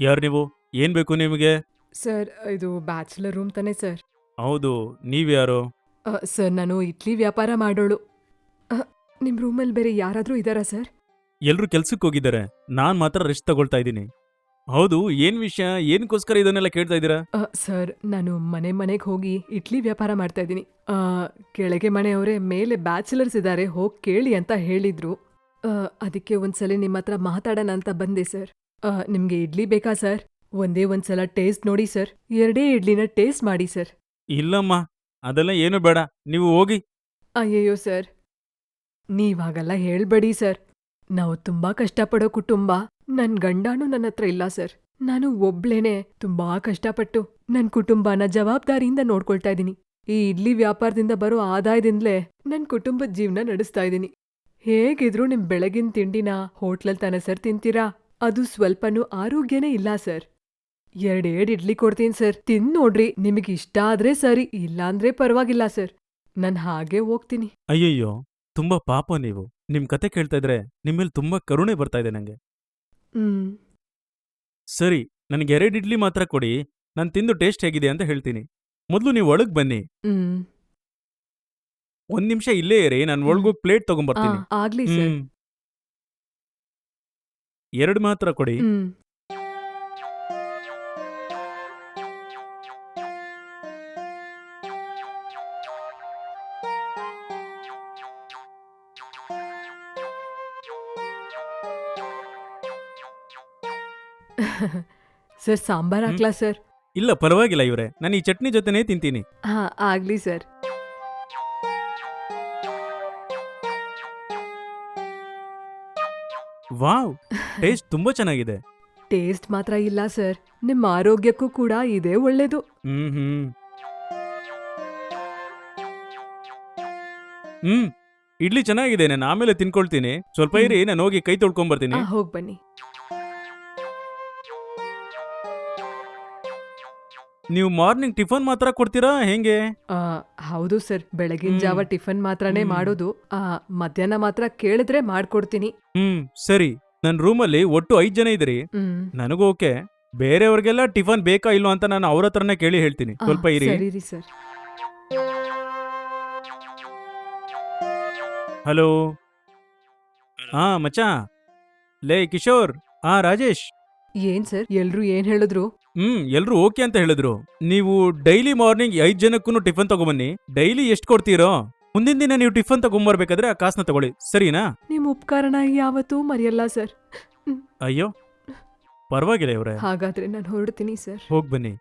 ಯಾರು ನೀವು? ಏನ್ ಬೇಕು ನಿಮಗೆ? ಸರ್ ಇದು ಬ್ಯಾಚುಲರ್ ರೂಮ್ ತಾನೆ ಸರ್. ಹೌದು ನೀವ್ಯಾರು ಯಾರು? ಸರ್ ನಾನು ಇಡ್ಲಿ ವ್ಯಾಪಾರ ಮಾಡೋಳು. ಆ, ನಿಮ್ ರೂಮಲ್ಲಿ ಬೇರೆ ಯಾರಾದ್ರೂ ಇದ್ದಾರಾ ಸರ್? ಎಲ್ರು ಕೆಲ್ಸಕ್ಕೆ ಹೋಗಿದ್ದಾರೆ. ನಾನ್ ಮಾತ್ರ ರೆಸ್ಟ್ ತಗೊಳ್ತಾ ಇದ್ದೀನಿ. ಹೌದು ಏನ್ ವಿಷಯ? ಏನಕ್ಕೋಸ್ಕರ ಇದನ್ನೆಲ್ಲ ಕೇಳ್ತಾ ಇದ್ದೀರಾ? ಆ, ಸರ್ ನಾನು ಮನೆ ಮನೆಗೆ ಹೋಗಿ ಇಡ್ಲಿ ವ್ಯಾಪಾರ ಮಾಡ್ತಾ ಇದ್ದೀನಿ. ಆ, ಕೆಳಗೆ ಮನೆಯವರೇ ಮೇಲೆ ಬ್ಯಾಚುಲರ್ಸ್ ಇದ್ದಾರೆ ಹೋಗಿ ಕೇಳಿ ಅಂತ ಹೇಳಿದ್ರು. ಆ, ಅದಕ್ಕೆ ಒಂದ್ಸಲ ನಿಮ್ಮ ಹತ್ರ ಮಾತಾಡೋಣ ಅಂತ ಬಂದೆ ಸರ್. ಆ, ನಿಮ್ಗೆ ಇಡ್ಲಿ ಬೇಕಾ ಸರ್? ಒಂದೇ ಒಂದ್ಸಲ ಟೇಸ್ಟ್ ನೋಡಿ ಸರ್. ಎರಡೇ ಇಡ್ಲಿನ ಟೇಸ್ಟ್ ಮಾಡಿ ಸರ್. ಇಲ್ಲಮ್ಮ ಅದೆಲ್ಲ ಏನು ಬೇಡ. ನೀವು ಹೋಗಿ. ಅಯ್ಯಯ್ಯೋ ಸರ್. ನೀವಾಗಲ್ಲ ಹೇಳ್ಬೇಡಿ ಸರ್. ನಾವು ತುಂಬಾ ಕಷ್ಟಪಡೋ ಕುಟುಂಬ. ನನ್ ಗಂಡನೂ ನನ್ನ ಹತ್ರ ಇಲ್ಲ, ಸರ್. ನಾನು ಒಬ್ಳೇನೆ ತುಂಬಾ ಕಷ್ಟಪಟ್ಟು ನನ್ ಕುಟುಂಬನ ಜವಾಬ್ದಾರಿಯಿಂದ ನೋಡ್ಕೊಳ್ತಾ ಇದ್ದೀನಿ. ಈ ಇಡ್ಲಿ ವ್ಯಾಪಾರದಿಂದ ಬರೋ ಆದಾಯದಿಂದಲೇ ನನ್ ಕುಟುಂಬದ ಜೀವನ ನಡೆಸ್ತಾ ಇದ್ದೀನಿ. ಹೇಗಿದ್ರು ನಿಮ್ ಬೆಳಗಿನ ತಿಂಡಿನ ಹೋಟ್ಲಲ್ ತಾನೆ ಸರ್ ತಿಂತೀರಾ? ಅದು ಸ್ವಲ್ಪನೂ ಆರೋಗ್ಯನೇ ಇಲ್ಲ, ಸರ್. ಎರಡೇಡ್ ಇಡ್ಲಿ ಕೊಡ್ತೀನಿ, ಸರ್. ತಿನ್ ನೋಡ್ರಿ, ನಿಮಗೆ ಇಷ್ಟ ಆದ್ರೆ ಸರಿ, ಇಲ್ಲಾಂದ್ರೆ ಪರವಾಗಿಲ್ಲ, ಸರ್. ನಾನ್ ಹಾಗೆ ಹೋಗ್ತೀನಿ. ಅಯ್ಯಯ್ಯೋ, ತುಂಬಾ ಪಾಪ ನೀವು. ನಿಮ್ ಕತೆ ಕೇಳ್ತಾ ಇದ್ರೆ ನಿಮ್ಮಲ್ಲಿ ತುಂಬಾ ಕರುಣೆ ಬರ್ತಾ ಇದೆ ನಂಗೆ. ಹ್ಮ್. ಸರಿ ನನಗೆ ಎರಡು ಇಡ್ಲಿ ಮಾತ್ರ ಕೊಡಿ. ನಾನು ತಿಂದು ಟೇಸ್ಟ್ ಹೇಗಿದೆ ಅಂತ ಹೇಳ್ತೀನಿ. ಮೊದಲು ನೀವು ಒಳಗ್ ಬನ್ನಿ. ಹ್ಮ್. ಒಂದ್ ನಿಮಿಷ ಇಲ್ಲೇ ಇರಿ ನಾನು ಒಳಗೋಗಿ ಪ್ಲೇಟ್ ತಗೊಂಡ್ಬರ್ತೀನಿ ತಗೊಂಬರ್ತೀನಿ ಆಗ್ಲಿ ಸರ್. ಹ್ಮ್. ಎರಡು ಮಾತ್ರ ಕೊಡಿ. ಹ್ಮ್. ಸರ್ ಸಾಂಬಾರ್. ಹಾಕ್ಲಾ ಸರ್ ಇಲ್ಲ ಪರವಾಗಿಲ್ಲ ಇವ್ರೆ. ನಾನು ಈ ಚಟ್ನಿ ಜೊತೆನೇ ತಿಂತೀನಿ. ಹಾ ಆಗ್ಲಿ ಸರ್ ವಾವ್ ಟೇಸ್ಟ್ ತುಂಬಾ ಚೆನ್ನಾಗಿದೆ. ಟೇಸ್ಟ್ ಮಾತ್ರ ಇಲ್ಲ ಸರ್ ನಿಮ್ಮ ಆರೋಗ್ಯಕ್ಕೂ ಕೂಡ ಇದೇ ಒಳ್ಳೇದು. ಹ್ಮ್ ಹ್ಮ್. ಹ್ಮ್ ಇಡ್ಲಿ ಚೆನ್ನಾಗಿದೆ ನಾನು ಆಮೇಲೆ ತಿನ್ಕೊಳ್ತೀನಿ. ಸ್ವಲ್ಪ ಇರಿ ನಾನು ಹೋಗಿ ಕೈ ತೊಳ್ಕೊಂಡ್ ಬರ್ತೀನಿ ಹೋಗಿ ಬನ್ನಿ. ನೀವು ಮಾರ್ನಿಂಗ್ ಟಿಫನ್ ಮಾತ್ರ ಕೊಡ್ತೀರಾ? ಹೆಂಗೆ? ಆ, ಹೌದು ಸರ್. ಬೆಳಗಿನ ಹ್ಮ್. ಜಾವ ಟಿಫನ್ ಮಾತ್ರನೇ ಹ್ಮ್. ಮಾಡೋದು. ಆ, ಮಧ್ಯಾಹ್ನ ಮಾತ್ರ ಕೇಳಿದ್ರೆ ಮಾಡ್ಕೊಡ್ತೀನಿ. ಹ್ಮ್ ಸರಿ. ನನ್ನ ರೂಮಲ್ಲಿ ಒಟ್ಟು ಐದ್ ಜನ ಇದ್ರಿ ಹ್ಮ್. ನನಗೂ ಓಕೆ. ಬೇರೆಯವ್ರಿಗೆಲ್ಲ ಟಿಫನ್ ಬೇಕಾ ಇಲ್ವಾ ಅಂತ ನಾನು ಅವ್ರ ಹತ್ರನೇ ಕೇಳಿ ಹೇಳ್ತೀನಿ. ಆ, ಸ್ವಲ್ಪ ಇರಿ. ಸರಿ ರೀ ಸರ್. ಹಲೋ. ಹಾ ಮಚ್ಚಾ. ಲೇ ಕಿಶೋರ್. ಹಾ ರಾಜೇಶ್. ಏನ್ ಸರ್? ಎಲ್ರು ಏನ್ ಹೇಳಿದ್ರು? ಹ್ಮ್ ಎಲ್ರು ಓಕೆ ಅಂತ ಹೇಳಿದ್ರು. ನೀವು ಡೈಲಿ ಮಾರ್ನಿಂಗ್ ಐದ್ ಜನಕ್ಕೂ ಟಿಫನ್ ತಗೊಂಬನ್ನಿ. ಡೈಲಿ ಎಷ್ಟು ಕೊಡ್ತೀರೋ? ಮುಂದಿನ ದಿನ ನೀವು ಟಿಫನ್ ತಗೊಂಬರ್ಬೇಕಾದ್ರೆ ಆ ಕಾಸ್ನ ತಗೊಳ್ಳಿ. ಸರಿನಾ? ನಿಮ್ ಉಪಕಾರನ ಯಾವತ್ತೂ ಮರೆಯಲ್ಲ ಸರ್. ಅಯ್ಯೋ. ಪರವಾಗಿಲ್ಲ ಇವ್ರೆ. ಹಾಗಾದ್ರೆ ನಾನು ಹೊರಡ್ತೀನಿ ಸರ್. ಹೋಗ್ ಬನ್ನಿ.